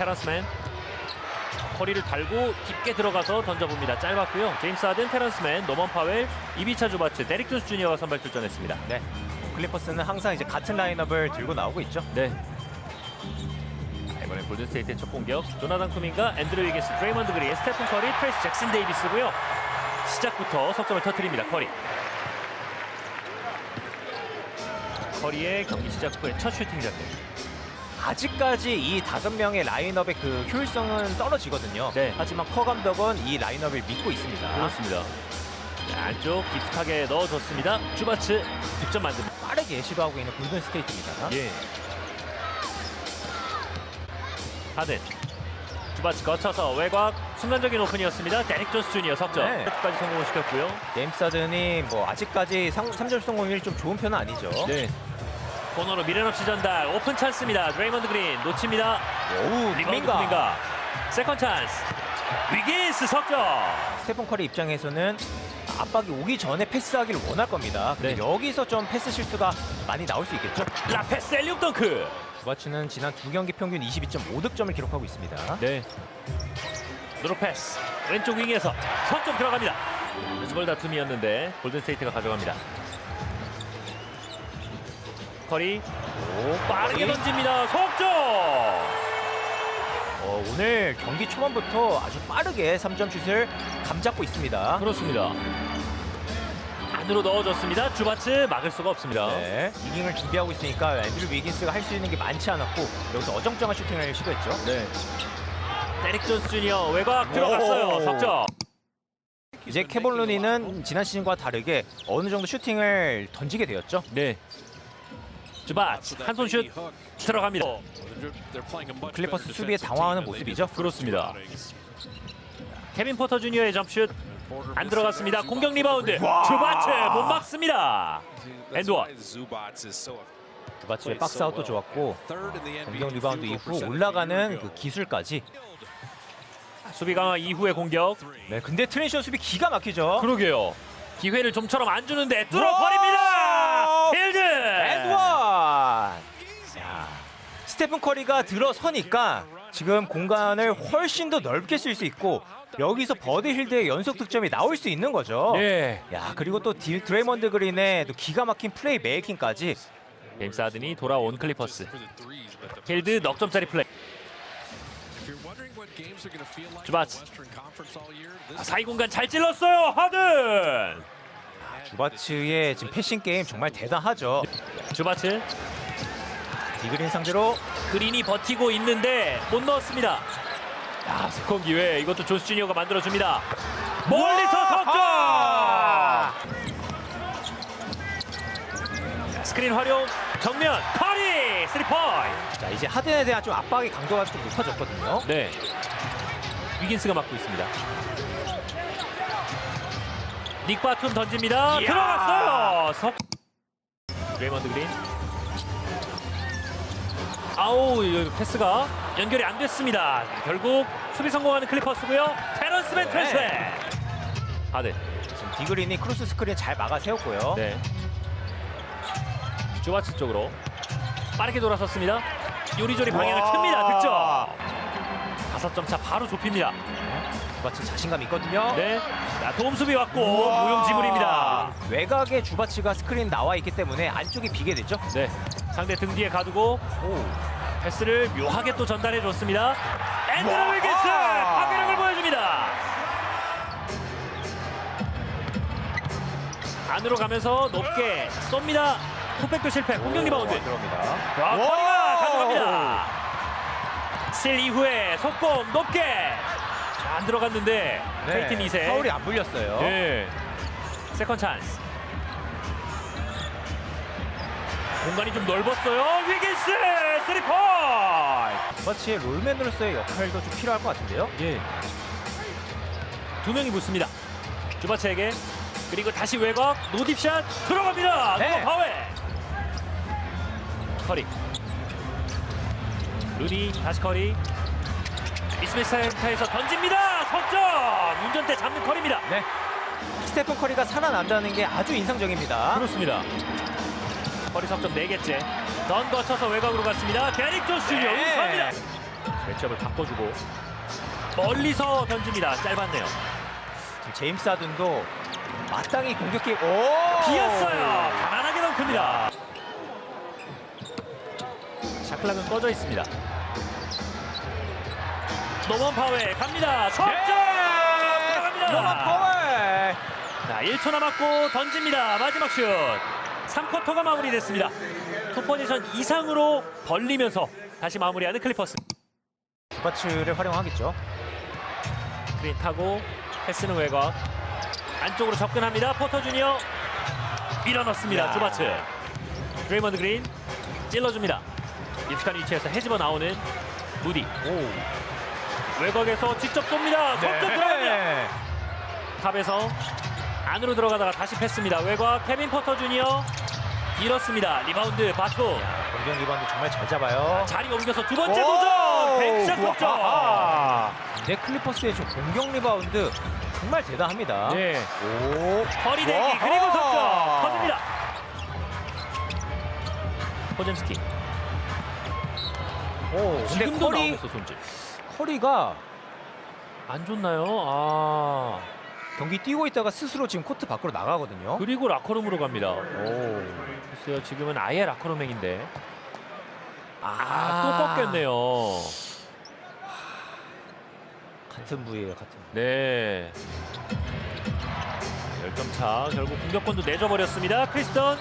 테란스맨 허리를 달고 깊게 들어가서 던져봅니다. 짧았고요. 제임스 하든, 테란스맨, 노먼 파웰, 이비차 주바츠, 데릭 존스 주니어가 선발 출전했습니다. 네. 클리퍼스는 항상 이제 같은 라인업을 들고 나오고 있죠. 네. 자, 이번엔 골든스테이트의 첫 공격 조나단 쿠민과 앤드루 위기스, 드레이먼드 그린, 스테픈 커리, 트레이스 잭슨 데이비스고요. 시작부터 석점을 터뜨립니다. 커리. 커리의 경기 시작 후에 첫 슈팅 장면. 아직까지 이 다섯 명의 라인업의 그 효율성은 떨어지거든요. 네. 하지만 커 감독은 이 라인업을 믿고 있습니다. 그렇습니다. 자, 안쪽 깊숙하게 넣어줬습니다. 주바츠 득점 만듭니다. 빠르게 시도하고 있는 골든 스테이트입니다. 예. 하든 주바츠 거쳐서 외곽 순간적인 오픈이었습니다. 데릭 존스 주니어 석점 네. 까지 성공을 시켰고요. 제임스 하든이 뭐 아직까지 3점 성공률이 좀 좋은 편은 아니죠. 네. 코너로 미련 없이 전달 오픈 찬스입니다. 드레이먼드 그린 놓칩니다. 오우. 쿠민가 세컨 찬스 위긴스 석점. 스테픈 커리 입장에서는 압박이 오기 전에 패스하기를 원할 겁니다. 근데 네. 여기서 좀 패스 실수가 많이 나올 수 있겠죠. 라페스 엘리웁 덩크. 주바츠는 지난 두 경기 평균 22.5득점을 기록하고 있습니다. 네. 노로 패스 왼쪽 윙에서 선점 들어갑니다. 스볼 다툼이었는데 골든스테이트가 가져갑니다. 커리 오, 빠르게 커리. 던집니다. 석점. 어, 오늘 경기 초반부터 아주 빠르게 3점 슛을 감잡고 있습니다. 그렇습니다. 안으로 넣어줬습니다. 주바츠 막을 수가 없습니다. 네, 이깅을 준비하고 있으니까 앤드류 위긴스가 할 수 있는 게 많지 않았고 여기서 어정쩡한 슈팅을 시도했죠. 네. 데릭 존스 주니어 외곽 들어갔어요. 오. 석점. 이제 루니는 지난 시즌과 다르게 어느 정도 슈팅을 던지게 되었죠. 네. 주바츠 한손 슛 들어갑니다. 클리퍼스 수비에 당황하는 모습이죠. 그렇습니다. 케빈 포터 주니어의 점슛 안 들어갔습니다. 공격 리바운드 주바츠 못 막습니다. 엔드원. 주바츠의 박스아웃도 좋았고 공격 리바운드 이후 올라가는 그 기술까지. 수비 강화 이후의 공격. 네, 근데 트랜시션 수비 기가 막히죠. 그러게요. 기회를 좀처럼 안 주는데 뚫어버립니다. 필드. 스테픈 커리가 들어서니까 지금 공간을 훨씬 더 넓게 쓸 수 있고 여기서 버드 힐드의 연속 득점이 나올 수 있는 거죠. 네. 야 그리고 또 딜 드레이먼드 그린의 또 기가 막힌 플레이 메이킹까지 제임스 하든이 돌아온 클리퍼스. 필드 넉 점짜리 플레이. 주바츠. 아, 사이 공간 잘 찔렀어요. 하든. 주바츠의 지금 패싱 게임 정말 대단하죠. 주바츠. 디그린 상대로 그린이 버티고 있는데 못 넣었습니다. 야, 세컨 기회. 이것도 조스 주니어가 만들어줍니다. 멀리서 석점! 스크린 활용 정면 커리 3포인트 자 이제 하든에 대한 좀 압박의 강도가 좀 높아졌거든요. 네 위긴스가 맡고 있습니다 닉 바툼 던집니다 이야. 들어갔어요 석 레이먼드 그린 아우 패스가 연결이 안 됐습니다 자, 결국 수비 성공하는 클리퍼스고요 테런스맨 네. 트랜스맨 아네 지금 디그린이 크로스 스크린 잘 막아 세웠고요. 네. 주바츠 쪽으로 빠르게 돌아섰습니다. 요리조리 방향을 와. 틉니다. 득점. 다섯 점차 바로 좁힙니다. 주바츠 자신감 있거든요. 네. 자, 도움 수비 왔고 우와. 무용지물입니다. 외곽에 주바츠가 스크린 나와 있기 때문에 안쪽이 비게 되죠. 네. 상대 등 뒤에 가두고 오. 패스를 묘하게 또 전달해 줬습니다. 와. 위긴스 파괴력을 보여줍니다. 안으로 가면서 높게 쏩니다. 풋백도 실패. 공격 리바운드. 오, 들어옵니다. 와, 커리가 가져갑니다. 실 이후에 속공 높게 자, 안 들어갔는데 페이튼 2세. 네, 파울이 안 불렸어요. 예. 세컨 찬스. 공간이 좀 넓었어요. 위긴스 3포인트. 주바츠의 롤맨으로서의 역할도 좀 필요할 것 같은데요. 예. 두 명이 붙습니다. 주바체에게 그리고 다시 외곽 노딥샷 들어갑니다. 네. 노 파웨. 커리. 루니 다시 커리. 미스매스 센터에서 던집니다. 석점. 운전대 잡는 커리입니다. 네. 스테픈 커리가 살아난다는 게 아주 인상적입니다. 그렇습니다. 커리 석점 4개째. 던 거쳐서 외곽으로 갔습니다. 데릭 주니어 네. 우수합니다. 매치업을 바꿔주고 멀리서 던집니다. 짧았네요. 지금 제임스 하든도 마땅히 공격기 오! 비었어요. 가난하게 덩크입니다. 샤클락은 꺼져 있습니다. 노먼 파웨 갑니다. 석점 들어갑니다. 너무 파워! 자, 1초 남았고 던집니다. 마지막 슛. 3쿼터가 마무리됐습니다. 투 포지션 이상으로 벌리면서 다시 마무리하는 클리퍼스. 주바츠를 활용하겠죠. 스크린 타고 패스는 외곽. 안쪽으로 접근합니다. 포터 주니어 밀어넣습니다. 야. 주바츠. 드레이먼드 그린 찔러줍니다. 익숙한 위치에서 해집어 나오는 무디. 오. 외곽에서 직접 쏩니다. 석점 들어갑니다. 네. 탑에서 안으로 들어가다가 다시 패스입니다. 외곽 케빈 포터 주니어 길었습니다. 리바운드 바투 공격 리바운드 정말 잘 잡아요. 자리 옮겨서 두 번째 도전 백샷 석점. 네 클리퍼스의 저 공격 리바운드 정말 대단합니다. 네. 오. 와. 대기 그리고 석점 터집니다. 호잼스키 오. 지금도 커리 나오면서 손질 커리가 안 좋나요? 아 경기 뛰고 있다가 스스로 지금 코트 밖으로 나가거든요. 그리고 라커룸으로 갑니다. 오. 글쎄요 지금은 아예 라커룸행인데 아, 아 또 꺾였네요. 같은 부위예요, 같은. 부위. 네. 10점 차 결국 공격권도 내줘버렸습니다. 크리스턴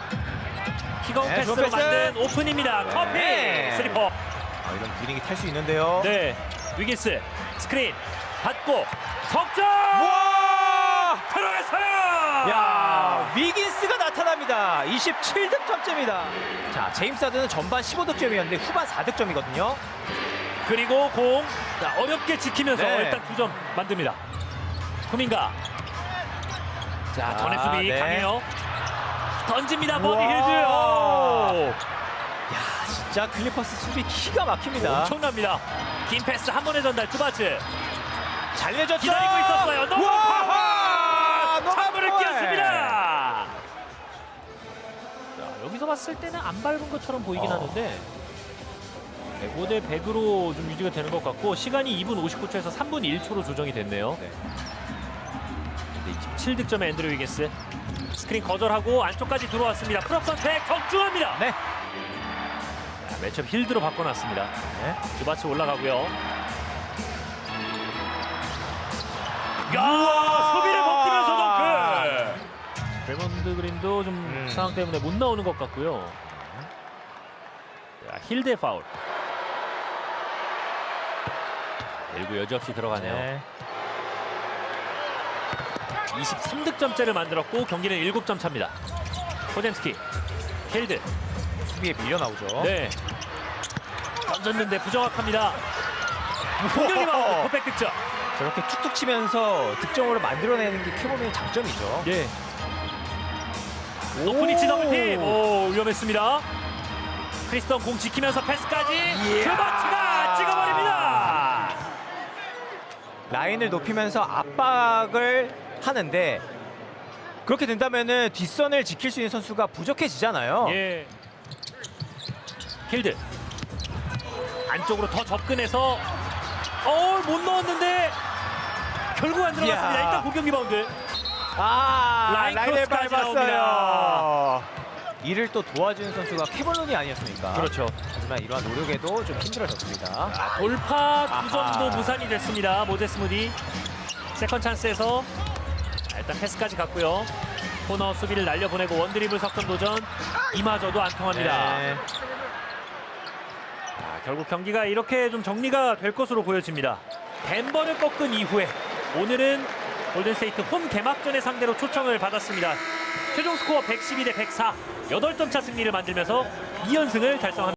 킥아웃 네, 패스로 패스. 만든 오픈입니다. 커피 네. 스리퍼. 아, 이런 분위기 탈수 있는데요. 네. 위기스 스크린 받고 석점 와! 들어갔어요. 야, 위긴스가 나타납니다. 27득점째입니다. 자, 제임스 하든은 전반 15득점이었는데 후반 4득점이거든요. 그리고 공 자, 어렵게 지키면서 네. 일단 두 점 만듭니다. 쿠민가. 자, 전의 아, 수비 네. 강해요. 던집니다. 버디. 힐즈. 오. 야, 진짜 클리퍼스 수비 기가 막힙니다. 엄청납니다. 긴 패스 한 번에 전달 주바츠 잘 내줬죠. 기다리고 있었어요. 너무 차브를 좋아요. 끼웠습니다. 자, 여기서 봤을 때는 안 밟은 것처럼 보이긴 어. 하는데 105대 100으로 좀 유지가 되는 것 같고 시간이 2분 59초에서 3분 1초로 조정이 됐네요. 네. 27득점의 앤드류 위게스 스크린 거절하고 안쪽까지 들어왔습니다. 풀업 선택 적중합니다. 네. 자, 매첩 힐드로 바꿔놨습니다. 네. 주바츠 올라가고요. 야 레몬드 그린도 좀 음. 상황 때문에 못 나오는 것 같고요. 자, 힐드 파울. 1구 여지없이 들어가네요. 네. 23득점째를 만들었고 경기는 7점 차입니다. 호젠스키, 힐드, 수비에 밀려 나오죠. 네. 던졌는데 부정확합니다. 공격이 나오고 퍼펙 득점. 저렇게 툭툭 치면서 득점으로 만들어내는 게 캐버맨의 장점이죠. 예. 높은 위치 더블팀. 오 위험했습니다. 크리스턴 공 지키면서 패스까지 이야. 주바치가 찍어버립니다. 라인을 높이면서 압박을 하는데 그렇게 된다면은 뒷선을 지킬 수 있는 선수가 부족해지잖아요. 예. 힐드 안쪽으로 더 접근해서 어못 넣었는데 결국 안 들어갔습니다. 이야. 일단 공격 리바운드. 아, 라인 라인을 크로스까지 밟았어요. 이를 또 도와주는 선수가 캐벌론이 아니었습니까? 그렇죠. 하지만 이러한 노력에도 좀 힘들어졌습니다. 돌파 두 아하. 점도 무산이 됐습니다. 모제스 무디 세컨 찬스에서 자, 일단 패스까지 갔고요. 코너 수비를 날려보내고 원드리블 석점 도전 이마저도 안 통합니다. 네. 자, 결국 경기가 이렇게 좀 정리가 될 것으로 보여집니다. 덴버를 꺾은 이후에 오늘은 골든스테이트 홈 개막전의 상대로 초청을 받았습니다. 최종 스코어 112 대 104, 8점 차 승리를 만들면서 2연승을 달성합니다.